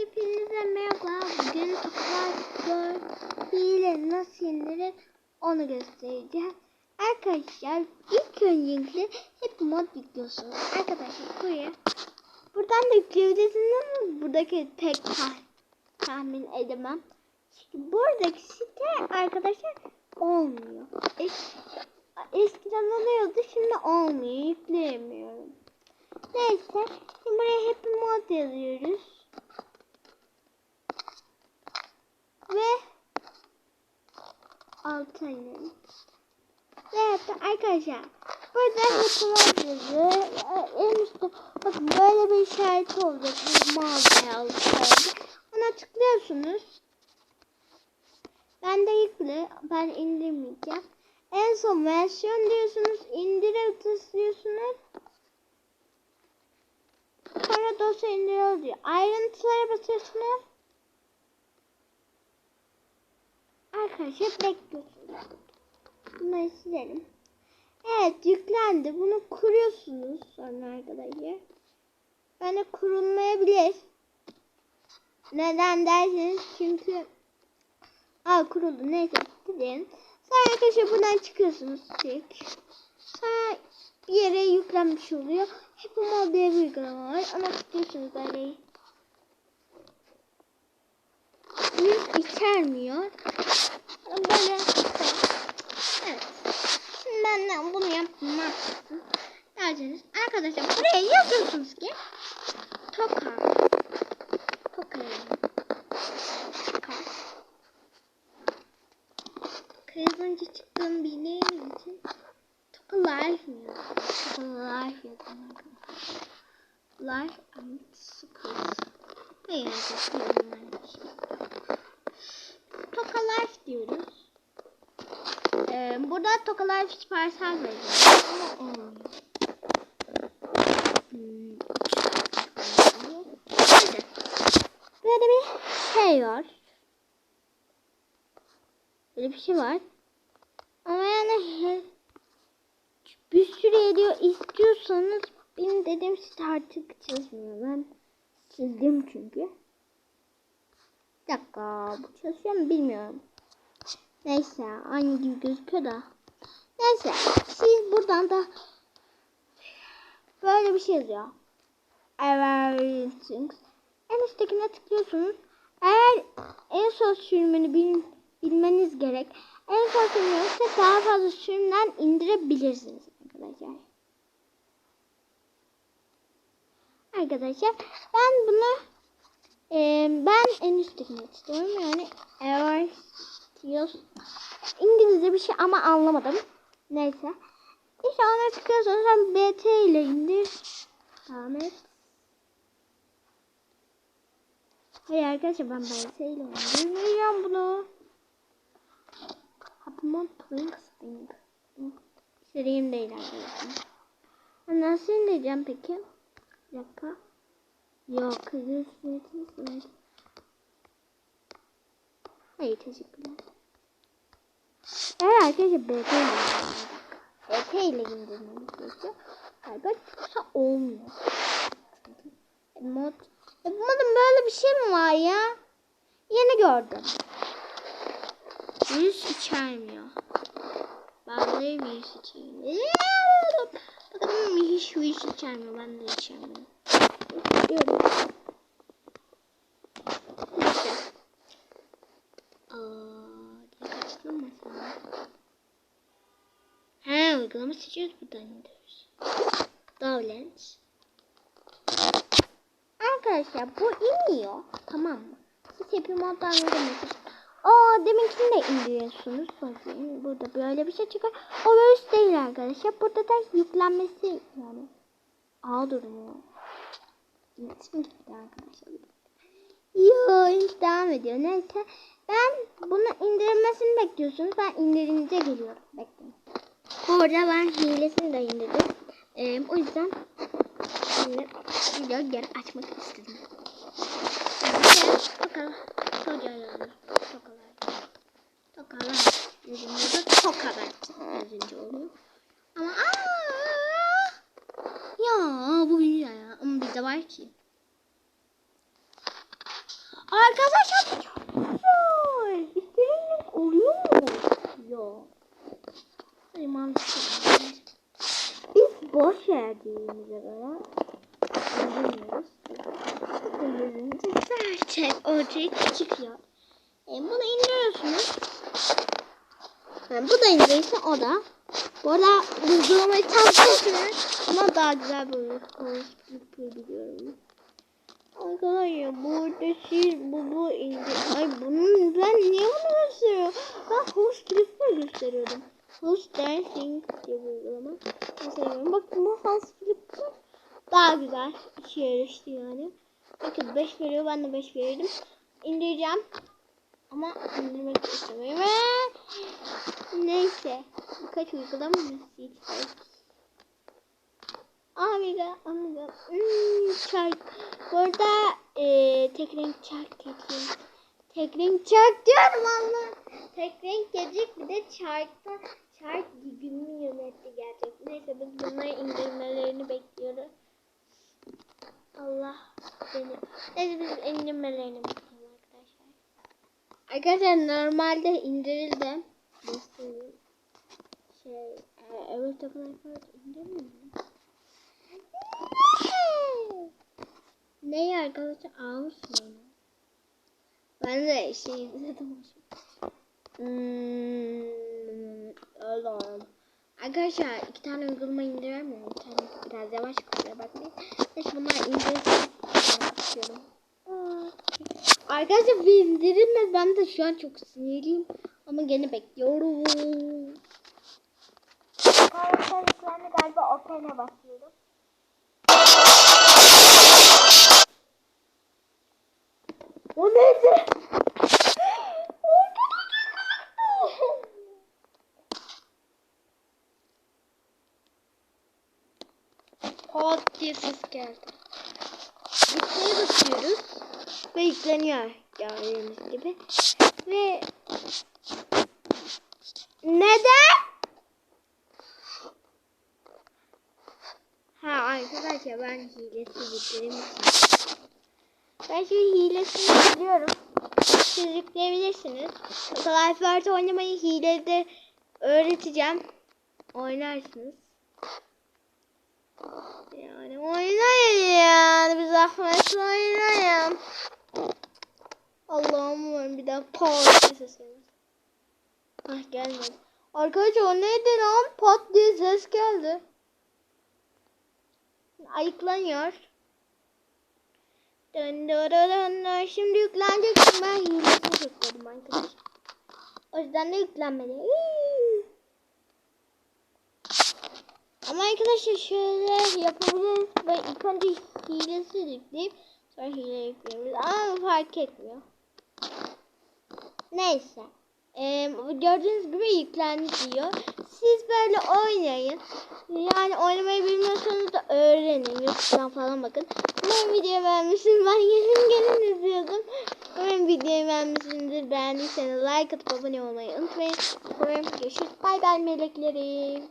Hepinize merhaba. Bugün Toplar hile nasıl indirir onu göstereceğim. Arkadaşlar ilk öncelikle hep mod yüklüyorsunuz. Arkadaşlar buraya buradan da yükleyebilirsiniz ama buradaki pek tah- tahmin edemem. Çünkü buradaki site arkadaşlar olmuyor. Es eskiden oluyordu şimdi olmuyor. Yükleyemiyorum. Neyse şimdi buraya hep mod yazıyoruz. Ve inelim. Evet arkadaşlar burada hep mod yazıyor. En üstte bakın böyle bir işaret olacak. Bir mağazaya alışverişe. Ona tıklıyorsunuz. Ben de yükle. Ben indirmeyeceğim. En son versiyon diyorsunuz. İndire tıklıyorsunuz. Sonra dosya indiriyor diyor. Ayrıntılara basıyorsunuz. Arkadaşlar bekliyorsunuz. Bunları silelim. Evet yüklendi. Bunu kuruyorsunuz sonra arkadaşlar. Yani kurulmayabilir. Neden derseniz çünkü Aa kuruldu neyse gidin. Sonra arkadaşlar buradan çıkıyorsunuz çık. Sonra bir yere yüklenmiş oluyor. Hep mod diye bir uygulama var. Ona tıklıyorsunuz böyle. İçermiyor. Böyle Evet. Şimdi benden bunu lazım. Derseniz arkadaşlar buraya yazıyorsunuz ki Toka Toka Toka Kızınca çıktığım bildiğiniz için Toka Life yazdım? Toka Life yazdım arkadaşlar. Life and Schools. Ne yazdım? Toka Life diyoruz. Ee, burada Toka Life siparişler vereceğiz. Ama. Böyle bir şey var. Böyle bir şey var. Ama yani bir sürü ediyor istiyorsanız benim dediğim site artık çalışmıyor. Ben sildim çünkü. Bir dakika bu çalışıyor mu bilmiyorum. Neyse aynı gibi gözüküyor da. Neyse siz buradan da böyle bir şey yazıyor. Everything. En üsttekine tıklıyorsunuz. Eğer en son sürümünü bil, bilmeniz gerek. En son sürümü ise daha fazla sürümden indirebilirsiniz arkadaşlar. Arkadaşlar ben bunu e, ben en üsttekine istiyorum. Yani diyoruz. İngilizce bir şey ama anlamadım. Neyse. İşte ona tıklıyorsunuz. Sen BT ile indir. Ahmet. Hayır arkadaşlar ben BT ile indirmeyeceğim bunu. Hapmon Princeton. İstediğim değil arkadaşlar. Ben nasıl indireceğim peki? Bir dakika. Yok. Kızıyorsunuz. Hayır teşekkürler. Evet arkadaşlar BT ile BT ile indirmemiz gerekiyor. Galiba yoksa olmuyor. Çünkü mod e, bu modun böyle bir şey mi var ya? Yeni gördüm. Virüs içermiyor. Bazıları virüs içermiyor. Bakalım hiç virüs içermiyor. Ben de içermiyorum. Diyorum. Neyse. Aa, kaçtım mı sana? He, uygulama seçiyoruz buradan indiriyoruz. Downloads. Arkadaşlar bu iniyor. Tamam mı? Siz Happy Mod'dan indirmişsiniz. Aa deminkini de indiriyorsunuz. Bakın burada böyle bir şey çıkıyor. O virüs değil arkadaşlar. Burada da yüklenmesi yani. Aa durumu. İletişim arkadaşlar. Yo devam ediyor. Neyse. Ben bunu indirmesini bekliyorsunuz. Ben indirince geliyorum. Bekleyin. Orada ben hilesini de indirdim. Ee, o yüzden şimdi video geri açmak istedim. Bakalım. Tokalar. Tokalar. Tokalar. Yazınca da tokalar yazınca oluyor. Ama aa, ya bu güzel ya. Ama bizde var ki. Arkadaşlar güzel. İstediğiniz oluyor mu? Yok. Biz boş verdiğimize göre bilmiyoruz. Gerçek ortaya çıkıyor. E, bunu indiriyorsunuz. Yani bu da indirirse o da. Bu arada uygulamayı tavsiye ama daha güzel bir uygulamayı biliyorum. Arkadaşlar burada siz bu bu indir. Ay bunun ben niye bunu gösteriyorum? Ben host flip'i gösteriyordum. Host dancing diye bir uygulama. Seviyorum. Bak bu host flip'i daha güzel. İşe yarıştı yani. Bakın 5 veriyor ben de 5 verirdim. İndireceğim. Ama indirmek istemiyorum. Neyse. Birkaç uygulama nasıl Amiga, amiga. Hmm, çark. Burada e, tek renk çark, tek renk. Tek renk çark diyorum Allah. Tek renk gelecek bir de çarkta çark gününü yönetti gelecek. Neyse biz bunları indirmelerini bekliyoruz. Allah beni. Neyse biz indirmelerini bekliyoruz arkadaşlar. Arkadaşlar normalde indirildi. Göstereyim. Şey, e, öbür tarafına indirmiyor mu? Ne arkadaşlar almışsın Ben de şey izledim. Hmm, Allah'ım. Arkadaşlar iki tane uygulama indiremiyorum. Bir tane biraz yavaş kusura bakmayın. Neyse bunlar indirsin. istiyorum. Arkadaşlar bir indirilmez. Ben de şu an çok sinirliyim. Ama gene bekliyorum. Karakterliklerini galiba Open'e basıyorum. O neydi? Pat diye ses geldi. Yükleye basıyoruz. Ve yükleniyor gördüğünüz gibi. Ve neden? Ha arkadaşlar ben hilesi yüklerim. Ben şu hilesini biliyorum. Siz yükleyebilirsiniz. Wars oynamayı hilede öğreteceğim. Oynarsınız. Yani oynayın yani. Bir zahmet oynayın. Allah'ım umarım bir daha pat diye ses. Ah gelmedi. Arkadaşlar o neydi lan? Pat diye ses geldi. Ayıklanıyor. Dön dön dön. Şimdi yüklenecek. Ben hilesini yükledim arkadaşlar. O yüzden de yüklenmedi. Ama arkadaşlar şöyle yapabiliriz. Ben ilk önce hilesi yükleyip sonra hile yükleyebiliriz. Ama fark etmiyor. Neyse. Ee, gördüğünüz gibi yüklendi diyor. Siz böyle oynayın. Yani oynamayı bilmiyorsanız da öğrenin. YouTube'dan falan bakın. Umarım videoyu beğenmişsiniz. Ben gelin gelin izliyordum. Umarım videoyu beğenmişsinizdir. Beğendiyseniz like atıp abone olmayı unutmayın. Umarım görüşürüz. Bay bay meleklerim.